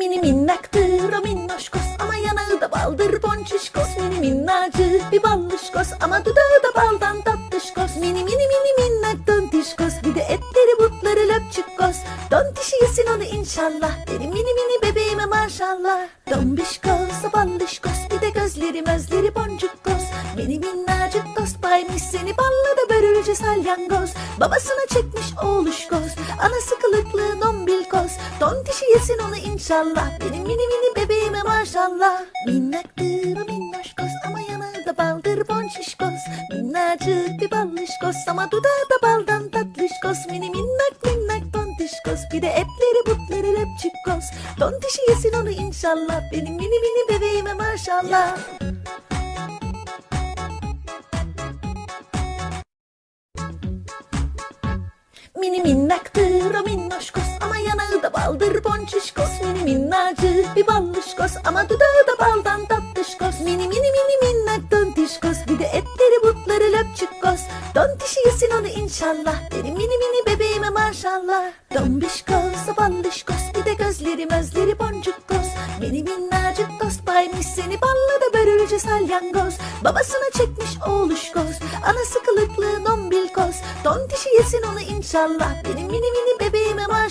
Mini minnaktır o minnoşkos ama yanağı da baldır ponçişkos Mini minnacık bir ballışkos ama dudağı da baldan tatlışkos Mini mini mini minnak tontişkos bir de etleri butları löpçükkos Tontişi yesin onu inşallah benim mini mini bebeğime maşallah. Dombişkos o ballışkos bir de gözleri mözleri boncukkos Mini minnacık dost baymış seni balla da börülce salyangoz. Babasına çekmiş oğluşkos anası kılıklı dombilkos Tontişi yesin onu inşallah. Benim mini mini bebeğime maşallah. Minnaktır o minnoşkos ama yanağı da baldır bonşişkos Minnacık bir ballışkos ama dudağı da baldan tatlışkos Mini minnak minnak tontişkos bir de etleri butları löpçükkos Tontişi yesin onu inşallah. Benim mini mini bebeğime maşallah. Mini minnaktır o bir ballışkos ama dudağı da baldan tatlışkos Mini mini mini minnak tontişkos bir de etleri butları löpçükkos Tontişi yesin onu inşallah benim mini mini bebeğime maşallah. Dombişkos o ballışkos bir de gözleri mözleri boncukkos Mini minnacık dost baymış seni balla da börülce salyangoz. Babasına çekmiş oğluşkos anası kılıklı dombilkos Tontişi yesin onu inşallah benim mini mini bebeğime maşallah